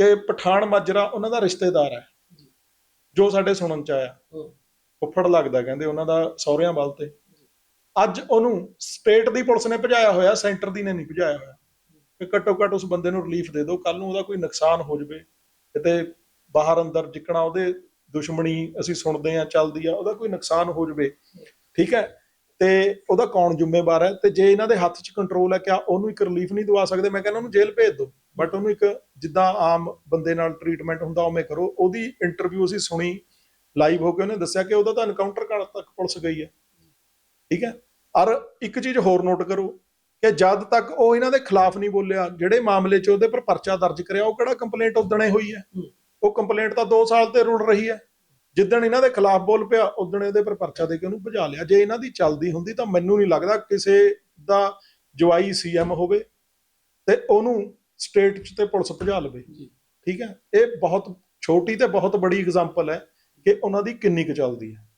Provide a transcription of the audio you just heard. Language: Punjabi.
ਕਿ ਪਠਾਨ ਮਾਜਰਾ ਉਹਨਾਂ ਦਾ ਰਿਸ਼ਤੇਦਾਰ ਹੈ। ਜੋ। ਸਾਡੇ ਸੁਣਨ ਚ ਆਇਆ। ਫੁੱਫੜ ਲੱਗਦਾ ਕਹਿੰਦੇ ਉਹਨਾਂ ਦਾ ਸਹੁਰਿਆਂ ਵੱਲ ਤੇ। ਅੱਜ ਉਹਨੂੰ ਸਟੇਟ ਦੀ ਪੁਲਿਸ ਨੇ ਭਜਾਇਆ ਹੋਇਆ ਸੈਂਟਰ ਦੀ ਨੇ ਨਹੀਂ ਭਜਾਇਆ ਹੋਇਆ। ਕਿ ਘੱਟੋ ਘੱਟ ਉਸ ਬੰਦੇ ਨੂੰ ਰਿਲੀਫ ਦੇ ਦਿਓ ਕੱਲ ਨੂੰ ਉਹਦਾ ਕੋਈ ਨੁਕਸਾਨ ਹੋ ਜਵੇ ਕਿਤੇ ਬਾਹਰ ਅੰਦਰ ਜਿੱਕਣਾ ਉਹਦੇ ਦੁਸ਼ਮਣੀ ਅਸੀਂ ਸੁਣਦੇ ਆ ਚੱਲਦੀ ਆ ਉਹਦਾ ਕੋਈ ਨੁਕਸਾਨ ਹੋ ਜਵੇ। ਠੀਕ ਹੈ? ਤੇ ਉਹਦਾ ਕੌਣ ਜ਼ਿੰਮੇਵਾਰ ਹੈ? ਤੇ ਜੇ ਇਹਨਾਂ ਦੇ ਹੱਥ 'ਚ ਕੰਟਰੋਲ ਹੈ ਕਿਆ ਉਹਨੂੰ ਇੱਕ ਰਿਲੀਫ ਨਹੀਂ ਦਵਾ ਸਕਦੇ? ਮੈਂ ਕਹਿੰਦਾ ਉਹਨੂੰ ਜੇਲ੍ਹ ਭੇਜ ਦਿਓ। ਬਟ ਉਹਨੂੰ ਇੱਕ ਜਿੱਦਾਂ ਆਮ ਬੰਦੇ ਨਾਲ ਟ੍ਰੀਟਮੈਂਟ ਹੁੰਦਾ ਉਵੇਂ ਕਰੋ। ਉਹਦੀ ਇੰਟਰਵਿਊ ਅਸੀਂ ਸੁਣੀ ਲਾਈਵ ਹੋ ਕੇ ਉਹਨੇ ਦੱਸਿਆ ਕਿ ਉਹਦਾ ਤਾਂ ਐਨਕਾਊਂਟਰ ਕਰਨ ਤੱਕ ਪੁਲਿਸ ਗਈ ਹੈ। ਠੀਕ ਹੈ? ਔਰ ਇੱਕ ਚੀਜ਼ ਹੋਰ ਨੋਟ ਕਰੋ ਕਿ ਜਦ ਤੱਕ ਉਹ ਇਹਨਾਂ ਦੇ ਖਿਲਾਫ ਨਹੀਂ ਬੋਲਿਆ ਜਿਹੜੇ ਮਾਮਲੇ 'ਚ ਉਹਦੇ ਪਰ ਪਰਚਾ ਦਰਜ ਕਰਿਆ ਉਹ ਕਿਹੜਾ ਕੰਪਲੇਂਟ ਉਦਣੇ ਹੋਈ ਹੈ? ਉਹ ਕੰਪਲੇਂਟ ਤਾਂ 2 ਸਾਲ ਤੇ ਰੁਲ ਰਹੀ ਹੈ। ਜਿੱਦਣ ਇਹਨਾਂ ਦੇ ਖਿਲਾਫ ਬੋਲ ਪਿਆ ਉਦਣ ਇਹਦੇ ਪਰ ਪਰਚਾ ਦੇ ਕੇ ਉਹਨੂੰ ਭਜਾ ਲਿਆ। ਜੇ ਇਹਨਾਂ ਦੀ ਚੱਲਦੀ ਹੁੰਦੀ ਤਾਂ ਮੈਨੂੰ ਨਹੀਂ ਲੱਗਦਾ ਕਿਸੇ ਦਾ ਜਵਾਈ ਸੀਐਮ ਹੋਵੇ ਤੇ ਉਹਨੂੰ ਸਟੇਟ 'ਚ ਤੇ ਪੁਲਿਸ ਭਜਾ ਲਵੇ। ਠੀਕ ਹੈ? ਇਹ ਬਹੁਤ ਛੋਟੀ ਤੇ ਬਹੁਤ ਬੜੀ ਐਗਜ਼ਾਮਪਲ ਹੈ ਕਿ ਉਹਨਾਂ ਦੀ ਕਿੰਨੀ ਕੁ ਚੱਲਦੀ ਹੈ।